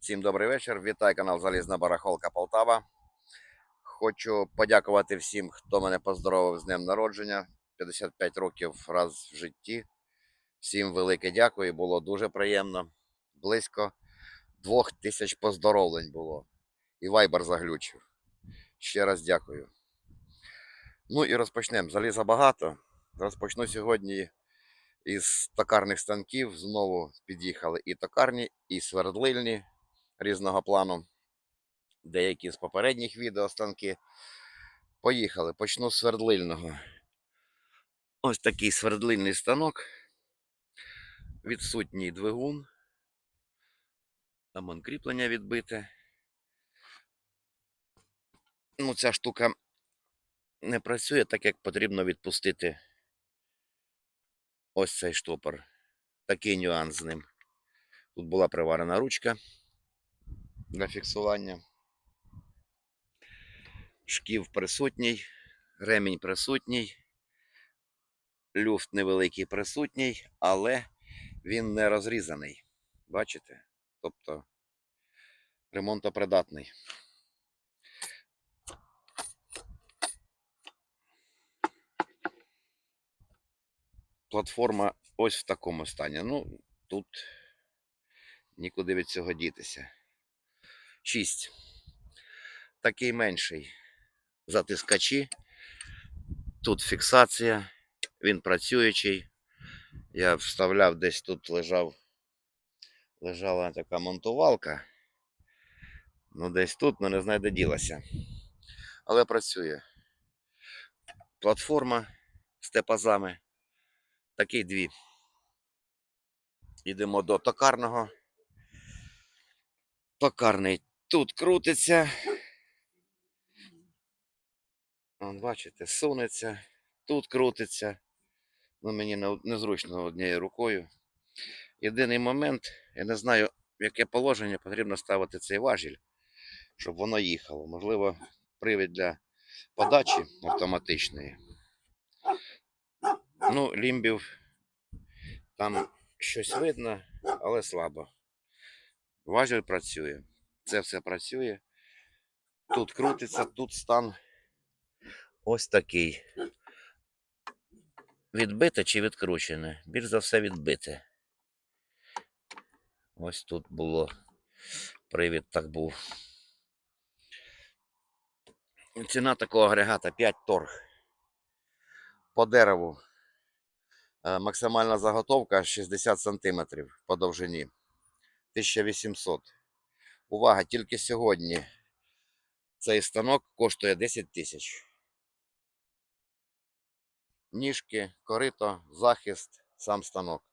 Всім добрий вечір. Вітаю канал Залізна Барахолка Полтава. Хочу подякувати всім, хто мене поздоровив з днем народження. 55 років раз в житті. Всім велике дякую. Було дуже приємно. Близько двох тисяч поздоровлень було. І вайбер заглючив. Ще раз дякую. Ну і розпочнемо. Заліза багато. Розпочну сьогодні із токарних станків. Знову під'їхали і токарні, і свердлильні різного плану. Деякі з попередніх відео станки. Поїхали. Почну з свердлильного. Ось такий свердлильний станок. Відсутній двигун. Там он кріплення відбите. Ну, ця штука не працює так, як потрібно відпустити ось цей штопор. Такий нюанс з ним. Тут була приварена ручка для фіксування. Шків присутній, ремінь присутній, люфт невеликий присутній, але він не розрізаний. Бачите? Тобто ремонтопридатний. Платформа ось в такому стані. Ну, тут нікуди від цього дітися. 6. Такий менший. Затискачі. Тут фіксація. Він працюючий. Я вставляв десь тут лежав. Лежала така монтувалка. Ну, десь тут, ну не знаю, де ділася. Але працює. Платформа з тепазами. Такий дві. Йдемо до токарного. Токарний тут крутиться. Вон, бачите, сунеться, тут крутиться. Ну, мені незручно однією рукою. Єдиний момент, я не знаю, в яке положення потрібно ставити цей важіль, щоб воно їхало. Можливо, привід для подачі автоматичної. Ну, лімбів там щось видно, але слабо. Важіль працює. Це все працює. Тут крутиться, тут стан ось такий. Відбите чи відкручене? Більш за все відбите. Ось тут було. Привід так був. Ціна такого агрегата 5 торг. По дереву. Е, Максимальна заготовка 60 см по довжині. 1800. Увага, тільки сьогодні цей станок коштує 10 тисяч. Ніжки, корито, захист, сам станок.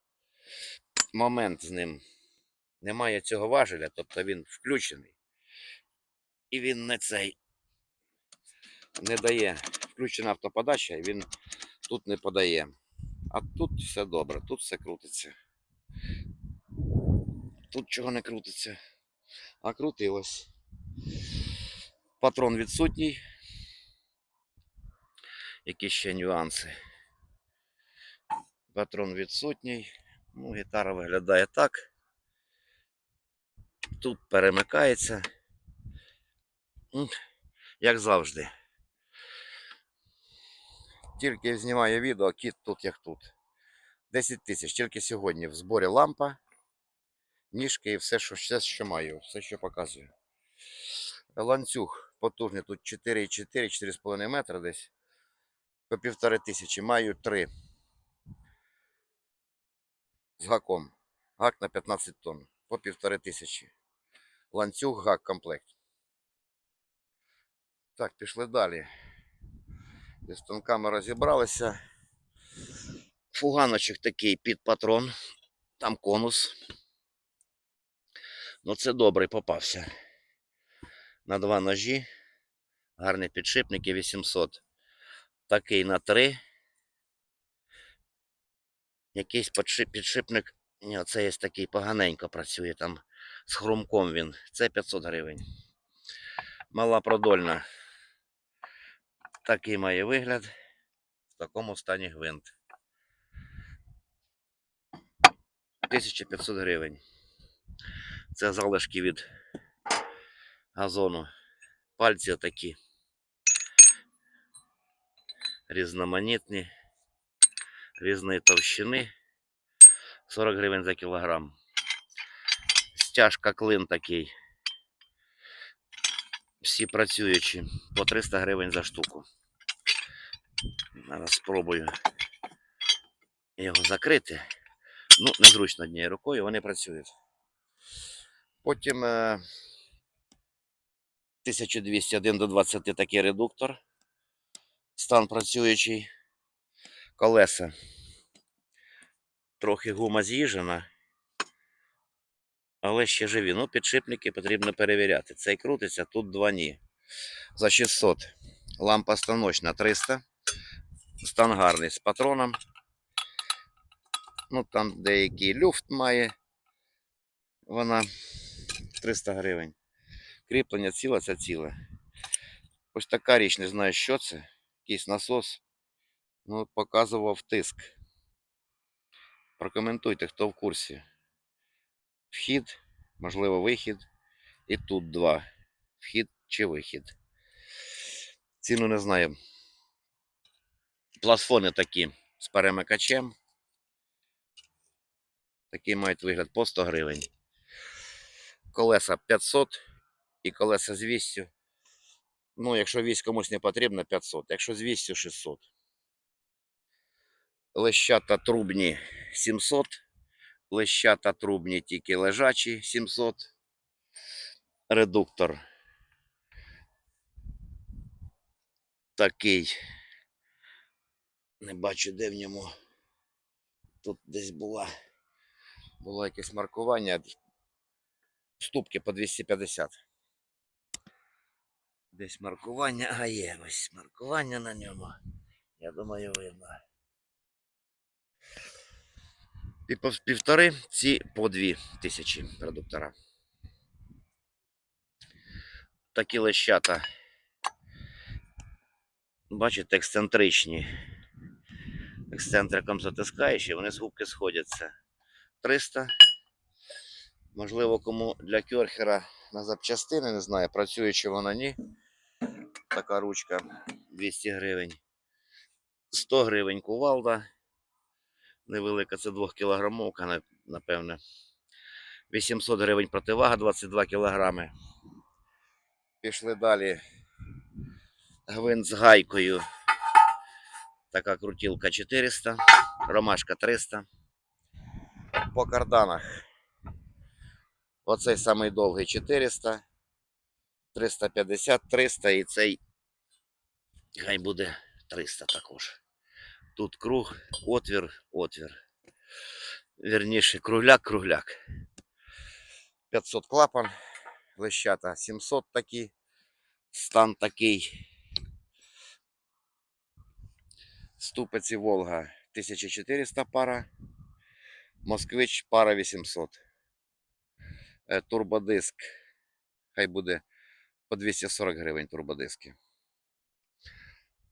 Момент з ним. Немає цього важеля, тобто він включений. І він не цей не дає. Включена автоподача, і він тут не подає. А тут все добре, тут все крутиться. Тут чого не крутиться. А крутилось. Патрон відсутній. Які ще нюанси? Патрон відсутній. Ну, гітара виглядає так. Тут перемикається. Як завжди. Тільки знімаю відео, кіт тут як тут. 10 тисяч. Тільки сьогодні в зборі лампа, ніжки і все, що, все, що маю, все, що показую. Ланцюг потужний, тут 4,4, 4,5 метра десь. По півтори тисячі. Маю 3. З гаком. Гак на 15 тонн. По півтори тисячі. Ланцюг, гак, комплект. Так, пішли далі. Зі станками розібралися. Фуганочок такий під патрон. Там конус. Ну, це добрий попався. На два ножі. Гарні підшипники 800. Такий на 3. Якийсь підшипник. Ні, це є такий поганенько працює там з хрумком він. Це 500 гривень. Мала продольна. Такий має вигляд. В такому стані гвинт. 1500 гривень. Це залишки від газону. Пальці такі різноманітні, різної товщини. 40 гривень за кілограм. Стяжка клин такий. Всі працюючі по 300 гривень за штуку. Зараз спробую його закрити. Ну, незручно однією рукою, вони працюють. Потім е, 1201 до 20 такий редуктор. Стан працюючий. Колеса. Трохи гума з'їжджена. Але ще живі. Ну, підшипники потрібно перевіряти. Цей крутиться, тут два ні. За 600. Лампа станочна 300. Стан гарний з патроном. Ну, там деякий люфт має. Вона 300 гривень. Кріплення ціле, це ціле. Ось така річ, не знаю, що це. Якийсь насос. Ну, показував тиск. Прокоментуйте, хто в курсі. Вхід, можливо, вихід. І тут два. Вхід чи вихід. Ціну не знаю. Плафони такі з перемикачем. Такі мають вигляд по 100 гривень. Колеса 500 і колеса з 200. Ну, якщо вісь комусь не потрібно, 500. Якщо з 200 600. Лещата трубні 700. Лещата трубні тільки лежачі 700. Редуктор. Такий. Не бачу, де в ньому. Тут десь була. Було якесь маркування. Ступки по 250. Десь маркування, а є ось маркування на ньому. Я думаю, видно. І по півтори, ці по дві тисячі редуктора. Такі лещата. Бачите, ексцентричні. Ексцентриком затискаєш і вони з губки сходяться. 300. Можливо, кому для кьорхера на запчастини, не знаю, працює чи вона ні. Така ручка 200 гривень. 100 гривень кувалда. Невелика, це 2 кілограмовка, напевне. 800 гривень противага 22 кілограми. Пішли далі. Гвинт з гайкою. Така крутілка 400, ромашка 300. По карданах. Оцей самий довгий 400, 350, 300 і цей хай буде 300 також. Тут круг, отвір, отвір. Вірніше, кругляк, кругляк. 500 клапан, лещата 700 такі, стан такий. Ступиці Волга 1400 пара, Москвич пара 800. Е, Турбодиск. Хай буде по 240 гривень турбодиски.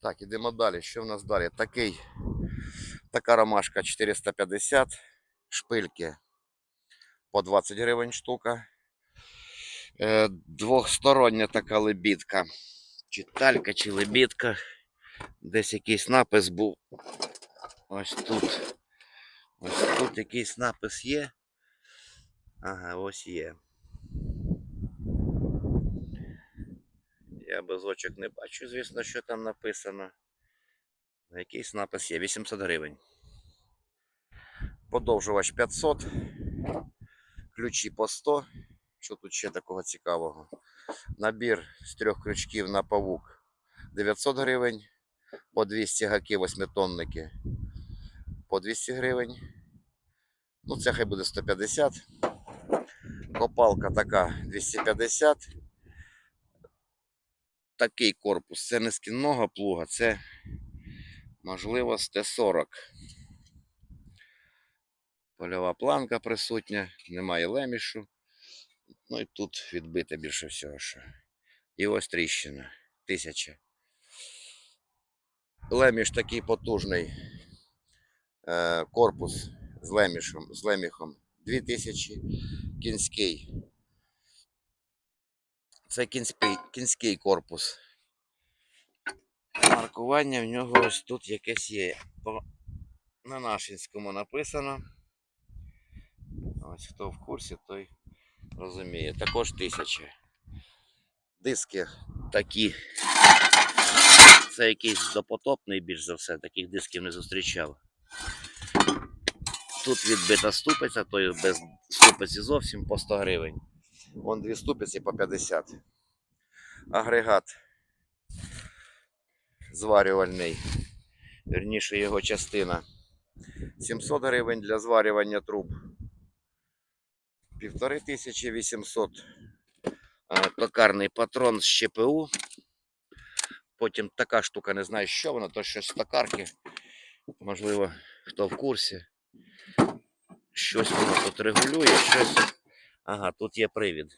Так, ідемо далі. Що в нас далі? Такий, така ромашка 450, шпильки по 20 гривень штука. Е, Двохстороння така лебідка. Чи талька, чи лебідка. Десь якийсь напис був. Ось тут. Ось тут якийсь напис є. Ага, ось є. Я без очок не бачу, звісно, що там написано. Якийсь напис є 800 гривень. Подовжувач 500. Ключі по 100. Що тут ще такого цікавого? Набір з трьох крючків на павук 900 гривень. По 200 гаки восьмитонники по 200 гривень. Ну, це хай буде 150. Копалка така 250. Такий корпус. Це не з кінного плуга, це можливо з Т-40. Польова планка присутня, немає лемішу. Ну і тут відбите більше всього. Що. І ось тріщина. Тисяча. Леміш такий потужний. Е, корпус з лемішем, з леміхом 2000. Кінський Це кінський, кінський корпус. Маркування в нього ось тут якесь є. На нашинському написано. Ось хто в курсі, той розуміє. Також тисяча. Диски такі. Це якийсь допотопний, більш за все, таких дисків не зустрічав. Тут відбита ступиця, то й без ступиці зовсім по 100 гривень. Вон дві ступиці по 50. Агрегат зварювальний, верніше його частина. 700 гривень для зварювання труб. Півтори тисячі 800. А, Токарний патрон з ЩПУ. Потім така штука, не знаю, що вона, то щось з токарки. Можливо, хто в курсі. Щось воно тут регулює, щось. Ага, тут є привід.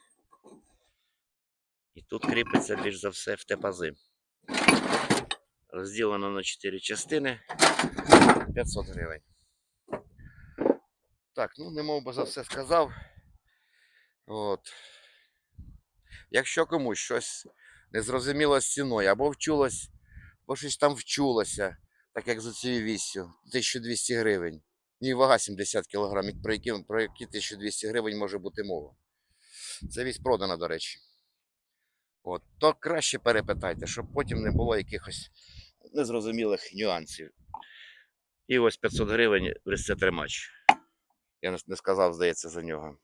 І тут кріпиться більш за все в те пази. Розділено на 4 частини. 500 гривень. Так, ну не мов би за все сказав. От. Якщо комусь щось не зрозуміло з ціною, або вчулось, або щось там вчулося, так як з цією віссю, 1200 гривень. Ні, вага 70 кг, про які, про які 1200 гривень може бути мова. Це вісь продана, до речі. От, то краще перепитайте, щоб потім не було якихось незрозумілих нюансів. І ось 500 гривень тримач. Я не- не сказав, здається, за нього.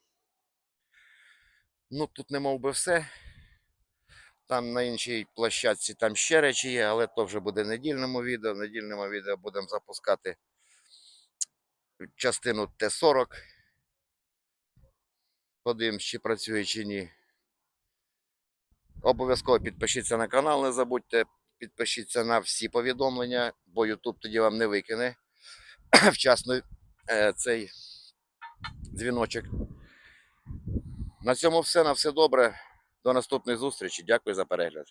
Ну, тут не мов би все. Там на іншій площадці там ще речі є, але то вже буде в недільному відео. В недільному відео будемо запускати частину Т-40. Подивимось, чи працює, чи ні. Обов'язково підпишіться на канал, не забудьте підпишіться на всі повідомлення, бо YouTube тоді вам не викине вчасно е, цей дзвіночок. На цьому все. На все добре. До наступної зустрічі. Дякую за перегляд.